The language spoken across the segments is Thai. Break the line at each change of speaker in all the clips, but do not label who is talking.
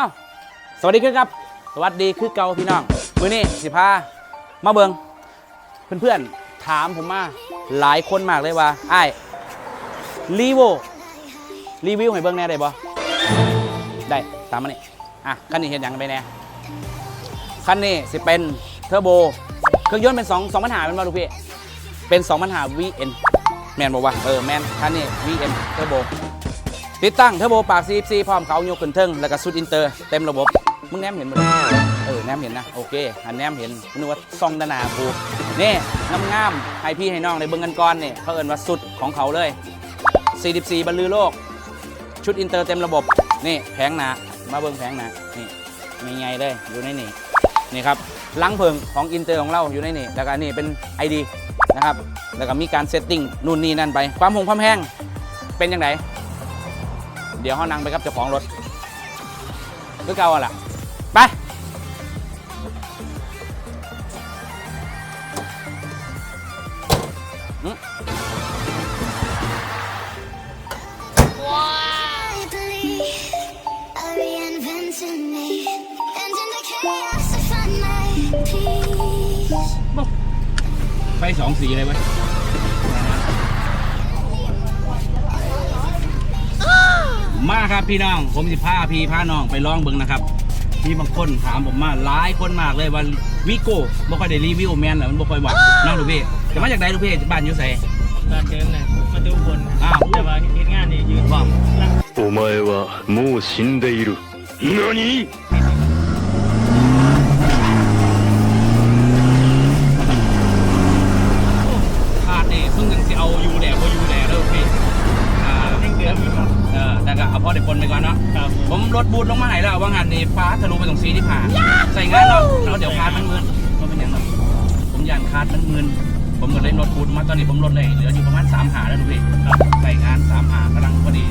อ้าสวัสดีครับ สวัสดีคือเก่าพี่น้องมื้อนี้สิพามาเบิงเพื่อนๆถามผมมาหลายคนมากเลยว่าไอ้รีโวรีวิวให้เบิงแน่ได้บ่ได้ตามมานี่อะคันนี้เห็นอยังไปแน่คันนี้สิเป็นเทอร์โบเครื่องยนต์เป็น2 2ปัญหาเป็นบ่ลูกพี่เป็น2ปัญหา VN แมนบอกว่าเออแมนคันนี้ VN เทอร์โบ ติดตั้งเทอร์โบปาก CFC พร้อมเขาโยกขึ้นเทิงแล้วก็สุดอินเตอร์เต็มระบบ มึงแนมเห็นมั้ยเออแนมเห็นนะ โอเคอันแนมเห็นนึกว่าซองดานากูนี่งามงามๆให้พี่ให้น้องในเบิ้งกันก่อนนี่ยเขาเอินว่าสุดของเขาเลย 44 บรรลือโลก ชุดอินเตอร์เต็มระบบ นี่แผงหนามาเบิ้งแผงหนานี่ไงๆเลยอยู่ในนี่นี่ครับลังเพิงของอินเตอร์ของเราอยู่ในนี่แล้วก็นี่เป็น ID นะครับแล้วก็มีการเซตติ้งนู่นนี่นั่นไป ความหงความแห้งเป็นยังไง เดี๋ยวเขานั่งไปกับเจ้าของรถคือเก่าอะล่ะ ไป
I believe a reinventing me, and in the chaos I find my peace.
ไปสองสีเลยเว้ย มาครับพี่น้อง ผมสิพาพี่พาน้องไปลองเบิ่งนะครับ มีบางคนถามผมมาหลายคนมากเลยว่าวิโก้บ่ค่อยได้รีวิวแมนเหรอมันบ่ค่อยหวัดน้องลูกพี่จะมาจากไหนลูกพี่บ้านอยู่ไส
บ้านเดิมน่ะมาดูบนนะ
อ้าว
แต่ว่าเฮ็ดงานนี่ยืน
บอก
หลัง
お前はもう死んでいる。何
ก็เอาพอได้ปนไปก่อนเนาะ
ครับผ
ผมมรถบูทลงมาไหนแล้วว่างานนี่ฟ้าทะลุไปตรงซีที่ผ่านใส่งานแล้วแล้วเดี๋ยวคาดมันมืนก็เป็นอย่างนั้นผมยานคาดมันมืนผมก็เลยรถบูทมาตอนนี้ผมลดเลยเหลืออยู่ประมาณสามหาแล้วดูพี่ใส่งานสามหากำลังพอดี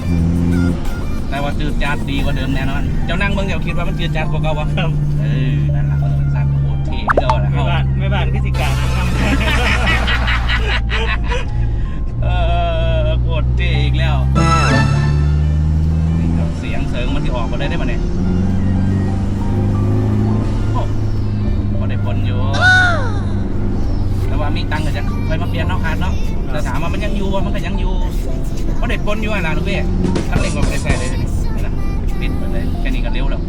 แต่ว่าจืดจาดดีกว่าเดิมแน่นอนเจ้านั่งเบิ่งเดี๋ยวคิดว่ามันจืดจาดกว่าเก่าวะ
ครับ
เออนั่นแหละเออสั่นโคตรเท่ที่เราแหละ
ไม่
เฮา
บ้านไม่บ้านพิสิการนั่งน
เอ ว่ามันยังอยู่บ่มันก็ยังอยู่เพราะเด็ดปนอยู่อะนะลูกพี่ทั้งเล่งก็ไม่ได้ใส่เลยนี่นี่นะปิดไปเลยแค่นี้ก็เร็วแล้ว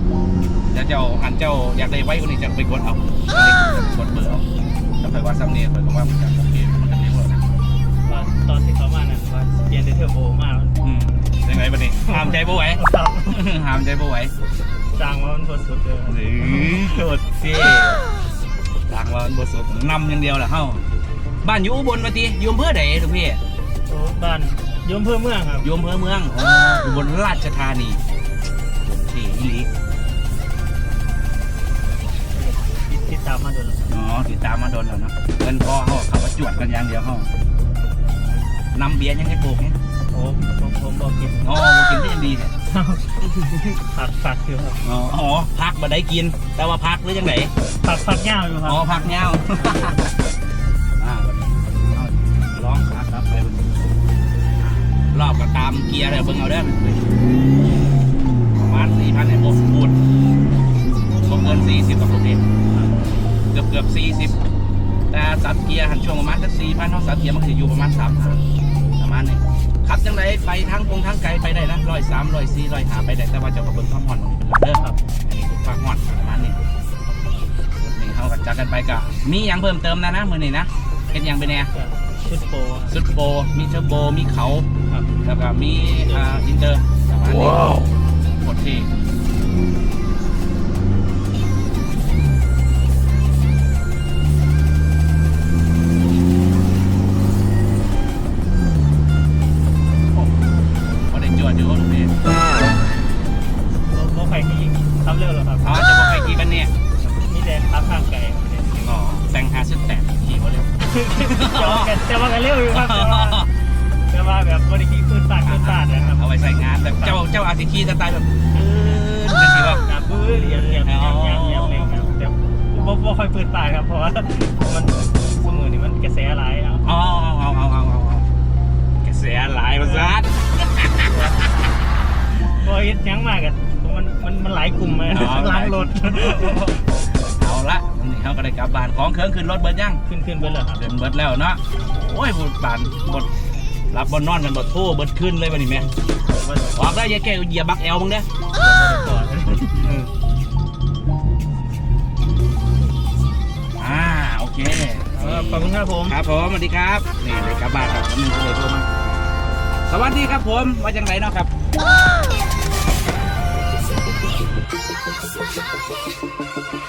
เดี๋ยวเจ้าหันเจ้าอยากได้ไว้คนนี้จะไปกดเอากดเบอร์เอาแล้วค่อยว่าซ้ำเนี่ยค่อยก็ว่ามันจะโอเคมันก็เร็วแล้วนะำ
ว่าตอนที่เขามานั่นว่าเปลี่ยนแต่เทอร์โบมา
อืมยังไงบัดนี้ห้ามใจบ่ไหว
ครับ
ห้ามใจบ่ไหว
สร้างว่ามันพอสุดเลย
หรือโคตรเท่ทางว่ามันบ่สดนำอย่างเดียวแหละเฮาบ้านอยู่อุบลมาติอยู่อำเภอใดลูกพี่
โอ้บ้านยมเพื่อเมืองครับ
อยู่อำเภอเมืองอยู่บนราชธานีที่อีหลี
ติดติดตามมาโดนแล้ว
อ๋อติดตามมาโดนแล้วเนาะเงินพอเขาขับมาจวดกันอย่างเดียวเขานำเบียร์ยังให้โกกเนี่ย
โอ้ผมผมบอกกิน
อ๋อบ่กินได้ยังดีเนี่ย
ผักผักอยู่ครับ
อ๋ออ๋อพักมาได้กิน แต่ว่าพักหรือยังไง
ผักผักเงาอยู่ครั
อ๋อบพักเงาอ่า เกียร์เลยเบิ่งเอาเด้อประมาณสี่พันเนี่ยโอ้พูดบ่เกินสี่สิบกับรถเองเกือบเกือบสี่สิบแต่สับเกียร์หันช่วงประมาณสักสี่พันเท่าสับเกียร์มันจะอยู่ประมาณสามหาประมาณนี้ขับจังไรไปทางกงทางไกลไปได้นะร้อยสามร้อยสี่ร้อยหาไปได้แต่ว่าจะกระเบื้องความห่อนเด้อครับอันนี้คือฝากห่อนประมาณนี้นี่เขากันจักกันไปกะมีอย่างเพิ่มเติมนะนะมือนี้นะเป็นอย่างเป็นแน่
ชุดโปร
สุดโบมีเทอร์โบ มีเขา
ครับ
แล้วก็มีอ่าอินเตอร์ประมาณนี้
ว้าว
หมดที่โอ้บ่ได้จวดอยู่ตรงนี้
โบโบไฟขี่ขับเร็วแล้วครับ
อ๋อจะบอกใครขี่กันเนี่ย
มีแต่ขับข้างไกลครับ เนี่ย
อ๋อแต่งหาสุดแต่ขี่บ่เร็ว
แต่ว่ากันแต่ว่ากันเร็วอยู่ครับแต่ว่าแต่ว่าแบบบริขี่พื้นปาดพื้นปาดนะครับ
เอาไว้ใส่งานแบบเจ้าเจ้าอาซิคีสไตล์แบบปื้นจังสิว่า
แบบบื้อเหยียบเหยียบเหยียบเหยียบเหยียบเลยครับแต่บ่บ่ค่อยพื้นปาดครับเพราะว่ามันสมือนี่มันกระแสหลายครับ
อ๋อเอาเอาเอาเอาเอากระแสหลายประสาท
พอเฮ็ดหยังมากกันผมมันมันมันหลายกลุ่มเลย
อ๋อ
ล้างรถ
เอาละวั นนี้เขาก็ได้กลับบ้านของเครื่องขึ้นรถเบิดยัง
ขึ้นขึ้นไปเลยครับ
เดินเบิดแล้วเนาะโอ้ยบุบานบดรับบนนอนกันบดโทเบิดขึ้นเลยวันนี้แม่
ว่าจะ
ออกได้ยายแก้วเหยียบบักแอลมึงเด้อ
ก่อน
อ่าโอเค
เออขอบคุณครับผม
ครับผมสวัสดีครับนี่เลยกลับบ้านครับวันนี้ก็เลยโทรมาสวัสดีครับผมว่าจังไรเนาะครับ
Lost my heart